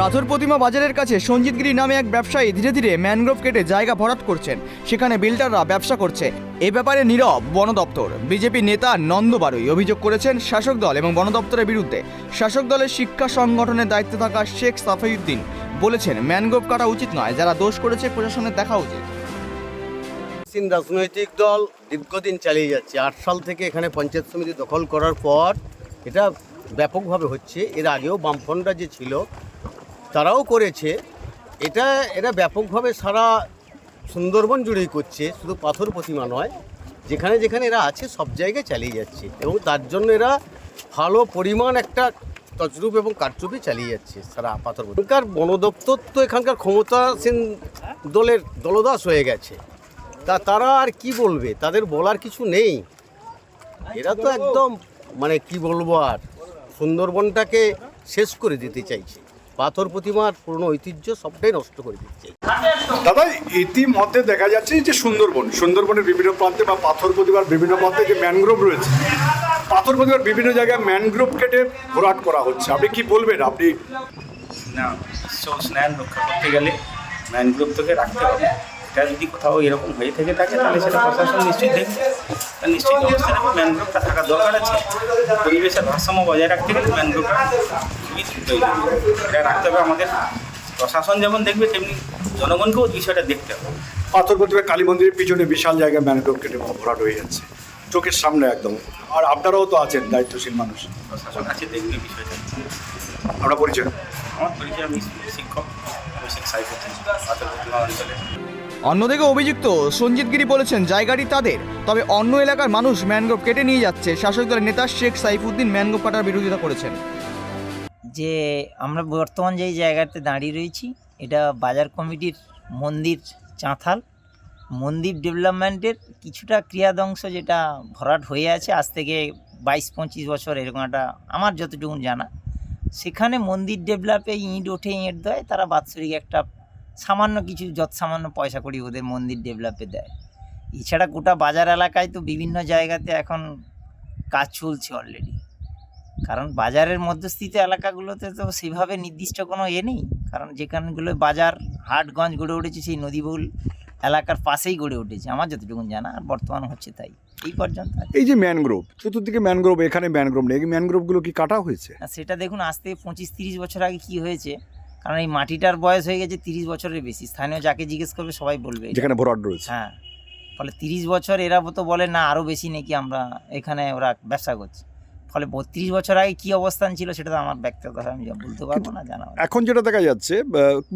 পাথর প্রতিমা বাজারের কাছে সঞ্জিতগিরি নামে এক ব্যবসায়ী ধীরে ধীরে ম্যানগ্রোভ কেটে জায়গা ভরাট করছেন। সেখানে বিল্ডাররা ব্যবসা করছে। এ ব্যাপারে নীরব বন দপ্তর। বিজেপি নেতা নন্দ বারুই অভিযোগ করেছেন শাসক দল এবং বন দপ্তরের বিরুদ্ধে। শাসক দলের শিক্ষা সংগঠনের দায়িত্বে থাকা শেখ সাফিউদ্দিন বলেছেন, ম্যানগ্রোভ কাটা উচিত নয়, যারা দোষ করেছে প্রশাসনের দেখা উচিত। রাজনৈতিক দল দীর্ঘদিন চালিয়ে যাচ্ছে। আট সাল থেকে এখানে পঞ্চায়েত সমিতি দখল করার পর এটা ব্যাপকভাবে হচ্ছে। এর আগেও বামফ্রন্টরা যে ছিল তারাও করেছে। এটা এরা ব্যাপকভাবে সারা সুন্দরবন জুড়েই করছে, শুধু পাথর প্রতিমা নয়। যেখানে যেখানে এরা আছে, সব জায়গায় চালিয়ে যাচ্ছে এবং তার জন্য এরা ভালো পরিমাণ একটা তজরুপ এবং কারচুপি চালিয়ে যাচ্ছে সারা পাথর এখানকার বন দপ্তর তো এখানকার ক্ষমতাসীন দলের দলদাস হয়ে গেছে। তা তারা আর কি বলবে? তাদের বলার কিছু নেই। এরা তো একদম মানে কি বলব আর, সুন্দরবনটাকে শেষ করে দিতে চাইছে। পাথর প্রতিমার পুরনো ঐতিহ্য সবটাই নষ্ট করে দিচ্ছে। দাদা ইতিমধ্যে দেখা যাচ্ছে যে সুন্দরবন সুন্দরবনের বিভিন্ন প্রান্তে বা পাথর প্রতিমার বিভিন্ন প্রান্তে যে ম্যানগ্রোভ রয়েছে পাথর প্রতিমার বিভিন্ন জায়গায় ম্যানগ্রোভ কেটে ভরাট করা হচ্ছে। আপনি কি বলবেন? আপনি না উষ্ণায়ন রক্ষা করতে গেলে ম্যানগ্রোভ থেকে রাখতে হবে। এটা যদি কোথাও এরকম হয়ে থেকে থাকে তাহলে সেটা প্রশাসন নিশ্চয়ই দেখবে। তার নিশ্চয়ই ব্যবস্থা নেবে ম্যানগ্রোভটা থাকা দরকার আছে। পরিবেশের ভারসাম্য বজায় রাখতে গেলে ম্যানগ্রোভটা প্রয়োজন এটা রাখতে হবে আমাদের। প্রশাসন যেমন দেখবে তেমনি জনগণকেও বিষয়টা দেখতে হবে। পাথর প্রতিমা কালী মন্দিরের পিছনে বিশাল জায়গায় ম্যানগ্রোভ কেটে ভরাট হয়ে যাচ্ছে। চোখের সামনে একদম। আর আপনারাও তো আছেন দায়িত্বশীল মানুষ। প্রশাসন আছে দেখবে বিষয়টা। আমরা পরিচয়? আমার পরিচয় আমি শিক্ষক অন্যদিকে অভিযুক্ত সঞ্জিতগিরি বলেছেন জায়গাটি তাদের। তবে অন্য এলাকার মানুষ ম্যানগ্রোভ কেটে নিয়ে যাচ্ছে। শাসক দলের নেতা শেখ সাইফুদ্দিন ম্যানগ্রোভ কাটার বিরোধিতা করেছেন। যে আমরা বর্তমান যেই জায়গাতে দাঁড়িয়ে রয়েছি, এটা বাজার কমিটির মন্দির চাঁথাল। মন্দির ডেভেলপমেন্টের কিছুটা ক্রিয়াদংশ যেটা ভরাট হয়ে আছে, আজ থেকে বাইশ, পঁচিশ বছর এরকম একটা আমার যতটুকু জানা। সেখানে মন্দির ডেভেলপে ইঁট ওঠে, ইঁট দেয়, তারা বাৎসরিক একটা সামান্য কিছু যত সামান্য পয়সা করি ওদের মন্দির ডেভেলপে দেয়। এছাড়া গোটা বাজার এলাকায় তো বিভিন্ন জায়গাতে এখন কাজ চলছে অলরেডি কারণ বাজারের মধ্যস্থিত এলাকাগুলোতে তো সেভাবে নির্দিষ্ট কোনো এ নেই। কারণ যেখানগুলো বাজার হাটগঞ্জ গড়ে উঠেছে সেই নদীবহুল এলাকার পাশেই গড়ে উঠেছে। আমার যতটুকু জানা আর বর্তমান হচ্ছে তাই। এই পর্যন্ত এই যে ম্যানগ্রোভ চতুর্দিকে ম্যানগ্রোভ এখানে ম্যানগ্রোভ নেই। এই ম্যানগ্রোভগুলো কি কাটা হয়েছে? সেটা দেখুন আজ থেকে পঁচিশ তিরিশ বছর আগে কি হয়েছে? কারণ এই মাটিটার বয়স হয়ে গেছে তিরিশ বছরের বেশি। স্থানীয় যাকে জিজ্ঞেস করবে সবাই বলবে যেখানে ভরাট রয়েছে হ্যাঁ। ফলে তিরিশ বছর এরা তো বলে না আরও বেশি নাকি আমরা এখানে ওরা ব্যবসা করছি। ফলে বত্রিশ বছর আগে কি অবস্থান ছিল সেটা তো আমার ব্যক্তিগত আমি বলতে পারব না জানা এখন যেটা দেখা যাচ্ছে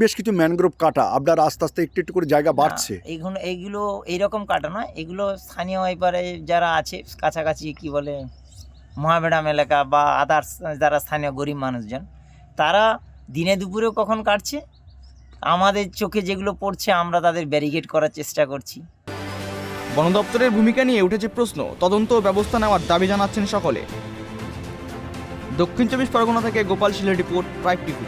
বেশ কিছু ম্যানগ্রোভ কাটা আপনার আস্তে আস্তে একটু একটু করে জায়গা বাড়ছে। এইগুলো এইগুলো এইরকম কাটা নয় এগুলো স্থানীয় এবারে যারা আছে কাছাকাছি কি বলে মহাবেড়াম এলাকা বা আদার্স যারা স্থানীয় গরিব মানুষজন তারা দিনে দুপুরেও কখন কাটছে? আমাদের চোখে যেগুলো পড়ছে আমরা তাদের ব্যারিকেড করার চেষ্টা করছি। বন দপ্তরের ভূমিকা নিয়ে উঠেছে প্রশ্ন তদন্ত ব্যবস্থা নেওয়ার দাবি জানাচ্ছেন সকলে। দক্ষিণ চব্বিশ পরগনা থেকে গোপাল শিলের রিপোর্ট প্রাইভ টিভি।